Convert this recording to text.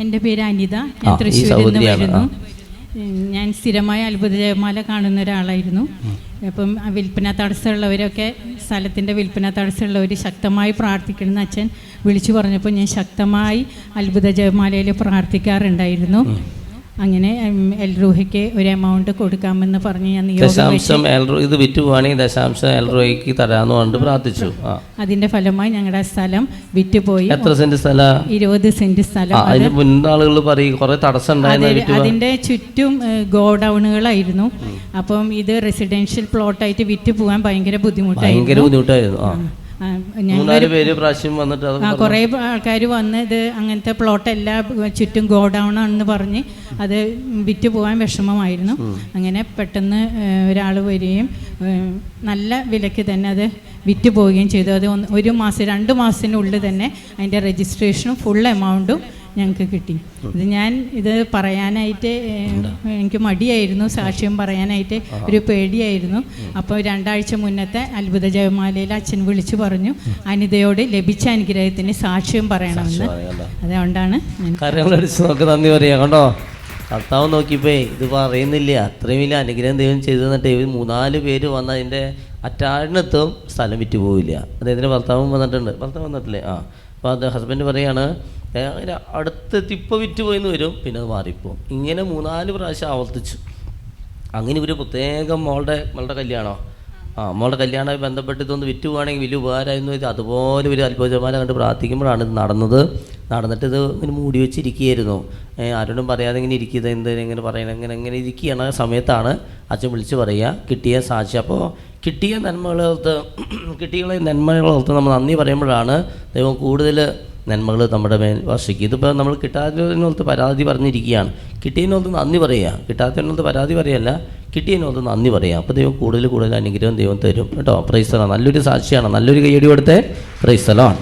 എന്റെ പേര് അനിത. ഞാൻ തൃശ്ശൂരിൽ നിന്ന് വരുന്നു. ഞാൻ സ്ഥിരമായ അത്ഭുത ജയമാല കാണുന്ന ഒരാളായിരുന്നു. അപ്പം വിൽപ്പന തടസ്സമുള്ളവരൊക്കെ സ്ഥലത്തിന്റെ വിൽപ്പന തടസ്സമുള്ളവർ ശക്തമായി പ്രാർത്ഥിക്കണമെന്ന് അച്ഛൻ വിളിച്ചു പറഞ്ഞപ്പോൾ ഞാൻ ശക്തമായി അത്ഭുത ജയമാലയിൽ പ്രാർത്ഥിക്കാറുണ്ടായിരുന്നു അങ്ങനെ എൽ രൂഹയ്ക്ക് ഒരു എമൗണ്ട് കൊടുക്കാമെന്ന് പറഞ്ഞ് ഞാൻ ദശാംശം എൽ ഇത് വിറ്റ് പോവാണെങ്കിൽ ദശാംശം രൂഹയ്ക്ക് തരാമെന്ന് പറഞ്ഞിട്ട് പ്രാർത്ഥിച്ചു. അതിന്റെ ഫലമായി ഞങ്ങളുടെ സ്ഥലം വിറ്റ് പോയി എത്ര സെന്റ് സ്ഥലം? ഇരുപത് സെന്റ് സ്ഥലം. മുൻപാളുകൾ അതിന് മുന്നാളുകൾ പറയും കുറെ തടസ്സം അതിന്റെ ചുറ്റും ഗോഡൌണുകളായിരുന്നു. അപ്പം ഇത് റെസിഡൻഷ്യൽ പ്ലോട്ടായിട്ട് വിറ്റ് പോകാൻ ഭയങ്കര ഭയങ്കര ബുദ്ധിമുട്ടായിരുന്നു. കുറേ ആൾക്കാർ വന്ന് ഇത് അങ്ങനത്തെ പ്ലോട്ട് എല്ലാ ചുറ്റും ഗോഡൗൺ ആണെന്ന് പറഞ്ഞ് അത് വിറ്റ് പോകാൻ വിഷമമായിരുന്നു. അങ്ങനെ പെട്ടെന്ന് ഒരാൾ വരികയും നല്ല വിലയ്ക്ക് തന്നെ അത് വിറ്റ് പോവുകയും ചെയ്തു. അത് ഒരു മാസം രണ്ട് മാസത്തിനുള്ളിൽ തന്നെ അതിന്റെ രജിസ്ട്രേഷനും ഫുൾ എമൗണ്ടും ഞങ്ങൾക്ക് കിട്ടി. ഇത് ഞാൻ ഇത് പറയാനായിട്ട് എനിക്ക് മടിയായിരുന്നു. സാക്ഷ്യം പറയാനായിട്ട് ഒരു പേടിയായിരുന്നു. അപ്പോൾ രണ്ടാഴ്ച മുന്നത്തെ അത്ഭുത ജയമാലയിൽ അച്ഛൻ വിളിച്ചു പറഞ്ഞു അനിതയോട് ലഭിച്ച അനുഗ്രഹത്തിന് സാക്ഷ്യം പറയണമെന്ന്. അതുകൊണ്ടാണ് നന്ദി പറയാം കണ്ടോ? കർത്താവ് നോക്കിയപ്പോ ഇത് പറയുന്നില്ല. അത്രയും വലിയ അനുഗ്രഹം ദൈവം ചെയ്തു തന്നിട്ട് ഇവർ മൂന്നാൽ പേര് വന്ന അതിന്റെ അറ്റാഴിനെത്തും സ്ഥലം വിറ്റ് പോവില്ല അദ്ദേഹത്തിന്റെ ഭർത്താവും വന്നിട്ടുണ്ട്. ഭർത്താവ് വന്നിട്ടില്ലേ? ആ. അപ്പോൾ അത് ഹസ്ബൻഡ് പറയാണ് "ഏ, അങ്ങനെ അടുത്തെത്തിപ്പോൾ വിറ്റ് പോയിന്ന് വരും പിന്നെ അത് മാറിപ്പോവും. ഇങ്ങനെ മൂന്നാൽ പ്രാവശ്യം ആവർത്തിച്ചു. അങ്ങനെ ഇവർ പ്രത്യേകം മോളുടെ മോളുടെ കല്യാണോ? ആ മോളുടെ കല്യാണമായി ബന്ധപ്പെട്ട് ഇതൊന്ന് വിറ്റ് പോവുകയാണെങ്കിൽ വലിയ ഉപകാരമായിരുന്നു ഇത്. അതുപോലെ ഒരു അത്ഭുതമാല കണ്ട് പ്രാർത്ഥിക്കുമ്പോഴാണ് ഇത് നടന്നത്. നടന്നിട്ട് ഇത് ഇങ്ങനെ മൂടി വെച്ചിരിക്കുകയായിരുന്നു. ആരോടും പറയാതെ ഇങ്ങനെ ഇരിക്കുന്നത് എന്ത് ഇങ്ങനെ പറയണം ഇങ്ങനെ ഇങ്ങനെ ഇരിക്കുകയാണ്. സമയത്താണ് അച്ഛൻ വിളിച്ച് പറയുക കിട്ടിയ സാക്ഷി. അപ്പോൾ കിട്ടിയ നന്മകളെ ഓർത്ത് കിട്ടികളെ നന്മകളെ ഓർത്ത് നമ്മൾ നന്ദി പറയുമ്പോഴാണ് ദൈവം കൂടുതൽ നന്മകൾ നമ്മുടെ മേൽ വർഷിക്കും. ഇതിപ്പോൾ നമ്മൾ കിട്ടാത്തതിനോത്ത് പരാതി പറഞ്ഞിരിക്കുകയാണ്. കിട്ടിയതിനോത്ത് നന്ദി പറയുക. കിട്ടാത്തതിനോത്ത് പരാതി പറയല്ല കിട്ടിയതിനോത്ത് നന്ദി പറയുക. അപ്പോൾ ദൈവം കൂടുതൽ കൂടുതൽ അനുഗ്രഹം ദൈവം തരും. കേട്ടോ? പ്രൈസലാണ് നല്ലൊരു സാക്ഷിയാണ്. നല്ലൊരു കൈയടി കൊടുത്തേ. പ്രൈസലാണ്